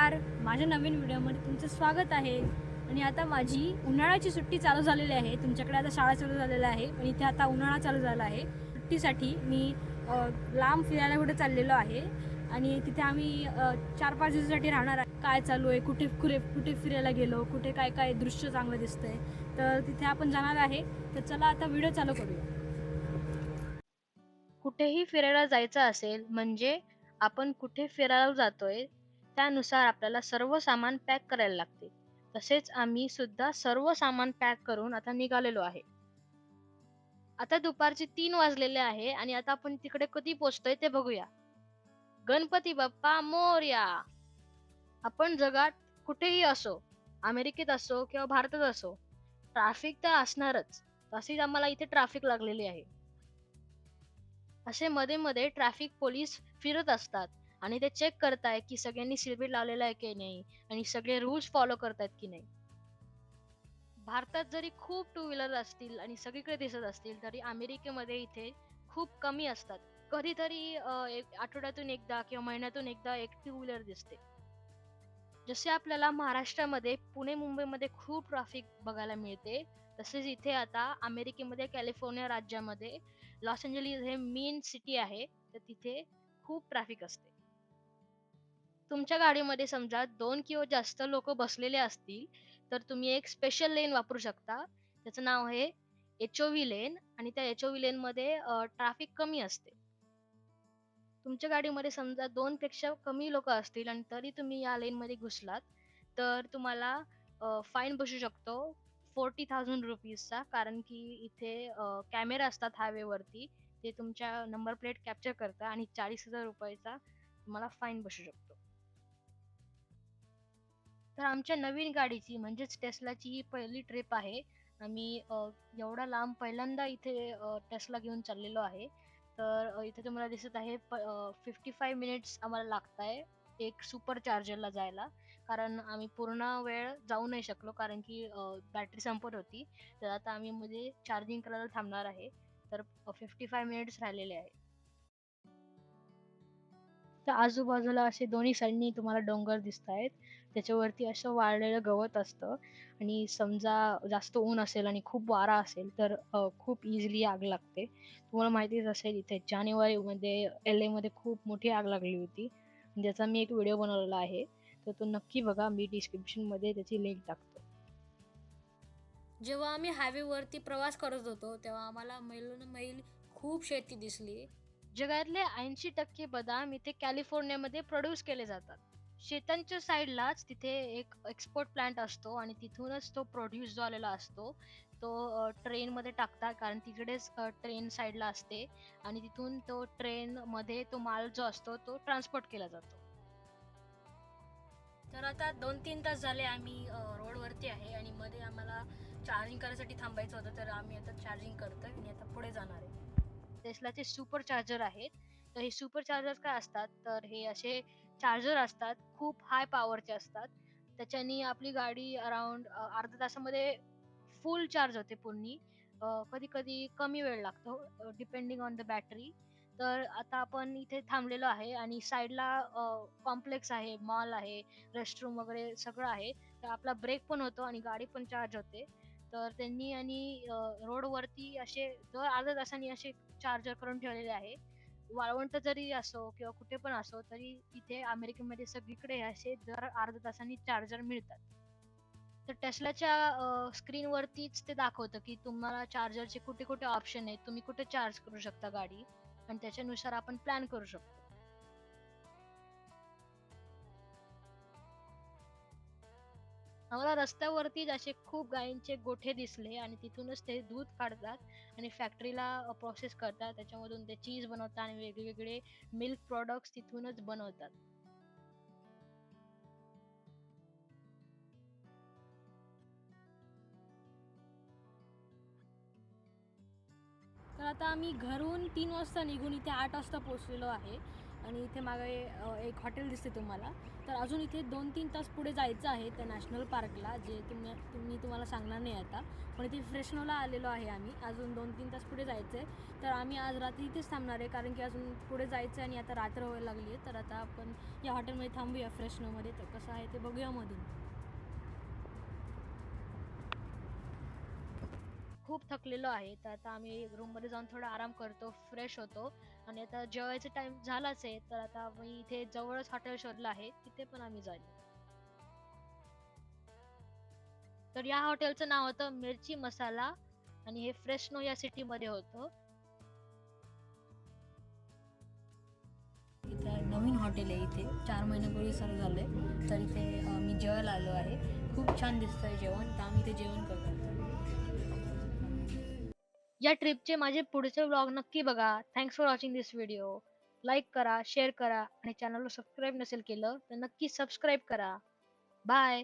नमस्कार. माझ्या नवीन व्हिडिओमध्ये तुमचं स्वागत आहे. आणि आता माझी उन्हाळ्याची सुट्टी चालू झालेली आहे. तुमच्याकडे आता शाळा चालू झालेल्या आहे. पण इथे आता उन्हाळा चालू झाला आहे. सुट्टीसाठी मी लांब फिरायला कुठे चाललेलो आहे. आणि तिथे आम्ही चार पाच दिवसासाठी राहणार आहे. काय चालू आहे? कुठे कुठे कुठे फिरायला गेलो? कुठे काय काय दृश्य चांगलं दिसतंय? तर तिथे आपण जाणार आहे. तर चला आता व्हिडिओ चालू करूया. कुठेही फिरायला जायचं असेल म्हणजे आपण कुठे फिरायला जातोय त्यानुसार आपल्याला सर्व सामान पॅक करायला लागते. तसेच आम्ही सुद्धा सर्व सामान पॅक करून आता निघालेलो आहे. आता दुपारचे तीन वाजलेले आहे आणि आता आपण तिकडे कधी पोहोचतोय ते बघूया. गणपती बाप्पा मोरया! आपण जगात कुठेही असो अमेरिकेत असो किंवा भारतात असो ट्रॅफिक तर असणारच. तशीच आम्हाला इथे ट्रॅफिक लागलेली आहे. असे मध्ये मध्ये ट्रॅफिक पोलीस फिरत असतात. आणि ते चेक करताय की सगळ्यांनी सीटबेल्ट लावलेला आहे की नाही? आणि सगळे रूल्स फॉलो करतायत की नाही? भारतात जरी खूप टू व्हीलर असतील आणि सगळीकडे दिसत असतील तरी अमेरिकेमध्ये इथे खूप कमी असतात. कधीतरी आठवड्यातून एकदा किंवा महिन्यातून एकदा एक टू व्हीलर दिसते. जसे आपल्याला महाराष्ट्रामध्ये पुणे मुंबईमध्ये खूप ट्रॅफिक बघायला मिळते तसेच इथे आता अमेरिकेमध्ये कॅलिफोर्निया राज्यामध्ये लॉस एंजलिस हे मेन सिटी आहे तर तिथे खूप ट्रॅफिक असते. तुमच्या गाडीमध्ये समजा दोन किंवा जास्त लोक बसलेले असतील तर तुम्ही एक स्पेशल लेन वापरू शकता. त्याचं नाव आहे एच ओ व्ही लेन आणि त्या एच ओ व्ही लेनमध्ये ट्रॅफिक कमी असते. तुमच्या गाडीमध्ये समजा दोन पेक्षा कमी लोक असतील आणि तरी तुम्ही या लेनमध्ये घुसलात तर तुम्हाला फाईन बसू शकतो. फोर्टी थाउजंड रुपीजचा कारण की इथे कॅमेरा असतात हायवेवरती ते तुमच्या नंबर प्लेट कॅप्चर करतात आणि चाळीस हजार रुपयाचा तुम्हाला फाईन बसू शकतो. तर आमच्या नवीन गाडीची म्हणजेच टेस्लाची ही पहिली ट्रिप आहे. आम्ही एवढा लांब पहिल्यांदा इथे टेस्ला घेऊन चाललेलो आहे. तर इथे तुम्हाला दिसत आहे फिफ्टी फाय मिनिट्स आम्हाला लागत आहे एक सुपर चार्जरला जायला. कारण आम्ही पूर्ण वेळ जाऊ नाही शकलो कारण की बॅटरी संपत होती. तर आता आम्ही म्हणजे मध्ये चार्जिंग करायला थांबणार आहे. तर फिफ्टी फाय मिनिट्स राहिलेले आहे. तर आजूबाजूला असे दोन्ही साईडनी तुम्हाला डोंगर दिसत आहेत त्याच्यावरती असं वाळलेलं गवत असतं आणि समजा जास्त ऊन असेल आणि खूप वारा असेल तर खूप इझिली आग लागते. तुम्हाला माहितीच असेल इथे जानेवारी मध्ये एल ए मध्ये खूप मोठी आग लागली होती. ज्याचा मी एक व्हिडिओ बनवलेला आहे. तर तो नक्की बघा मी डिस्क्रिप्शनमध्ये त्याची लिंक टाकतो. जेव्हा आम्ही हायवेवरती प्रवास करत होतो तेव्हा आम्हाला मैल मैल खूप शेती दिसली. जगातले ऐंशी टक्के बदाम इथे कॅलिफोर्नियामध्ये प्रोड्यूस केले जातात. शेतांच्या साईडलाच तिथे एक एक्सपोर्ट प्लांट असतो आणि तिथूनच तो प्रोड्यूस जो आलेला असतो तो ट्रेन मध्ये टाकतात. कारण तिकडेच ट्रेन साईडला असते आणि तिथून तो ट्रेन मध्ये तो माल जो असतो तो ट्रान्सपोर्ट केला जातो. तर आता दोन तीन तास झाले आम्ही रोडवरती आहे आणि मध्ये आम्हाला चार्जिंग करायसाठी थांबायचं होतं. तर आम्ही आता चार्जिंग करतोय आणि आता पुढे जाणार आहे. टेस्लाचे सुपर चार्जर आहेत. तर हे सुपर चार्जर काय असतात? तर हे असे चार्जर असतात खूप हाय पॉवरचे असतात. त्याच्यानी आपली गाडी अराउंड अर्ध्या तासामध्ये फुल चार्ज होते पूर्णी. कधी कधी कमी वेळ लागतो डिपेंडिंग ऑन द बॅटरी तर आता आपण इथे थांबलेलो आहे आणि साईडला कॉम्प्लेक्स आहे मॉल आहे रेस्टरूम वगैरे सगळं आहे. तर आपला ब्रेक पण होतो आणि गाडी पण चार्ज होते. तर त्यांनी आणि रोडवरती असे दर अर्ध्या तासांनी असे चार्जर करून ठेवलेले आहे. वाळवंट जरी असो किंवा कुठे पण असो तरी इथे अमेरिकेमध्ये सगळीकडे असे दर अर्ध्या तासांनी चार्जर मिळतात. तर टेस्लाच्या स्क्रीनवरतीच ते दाखवतं की तुम्हाला चार्जरचे कुठे कुठे ऑप्शन आहेत तुम्ही कुठे चार्ज करू शकता गाडी? आणि त्याच्यानुसार आपण प्लॅन करू शकतो. आम्हाला रस्त्यावरतीच असे खूप गायींचे गोठे दिसले आणि तिथूनच ते दूध काढतात आणि फॅक्टरीला प्रोसेस करतात. त्याच्यामधून ते चीज बनवतात आणि वेगवेगळे मिल्क प्रॉडक्ट्स तिथूनच बनवतात. तर आता आम्ही घरून तीन वाजता निघून इथे आठ वाजता पोहोचलेलो आहे. आणि इथे मागे एक हॉटेल दिसते तुम्हाला. तर अजून इथे दोन तीन तास पुढे जायचं आहे त्या नॅशनल पार्कला जे तुम्ही तुम्ही तुम्हाला सांगणार नाही आता. पण इथे फ्रेशनोला आलेलो आहे आम्ही. अजून दोन तीन तास पुढे जायचं आहे तर आम्ही आज रात्री इथेच थांबणार आहे कारण की अजून पुढे जायचं आहे आणि आता रात्र व्हायला लागली आहे. तर आता आपण या हॉटेलमध्ये थांबूया फ्रेशनोमध्ये. तर कसं आहे ते बघूया मधून. खूप थकलेलो आहे. तर आता आम्ही रूममध्ये जाऊन थोडा आराम करतो फ्रेश होतो. आणि आता जेवायचा टाइम झालाच आहे तर आता आम्ही इथे जवळच हॉटेल शोधलं आहे तिथे पण आम्ही जाईल. तर या हॉटेलचं नाव होतं मिरची मसाला आणि हे फ्रेशनो या सिटी मध्ये होतं. इथं नवीन हॉटेल आहे इथे चार महिन्यापूर्वी सुरू झालंय तर इथे मी जेवायला आलो आहे. खूप छान दिसतंय जेवण तर आम्ही इथे जेवण करतो या ट्रिपचे माझे पुढचे व्लॉग नक्की बघा. Thanks for watching this video like करा शेअर करा आणि चॅनलला सबस्क्राईब नसेल केलं तर नक्की सबस्क्राईब करा. बाय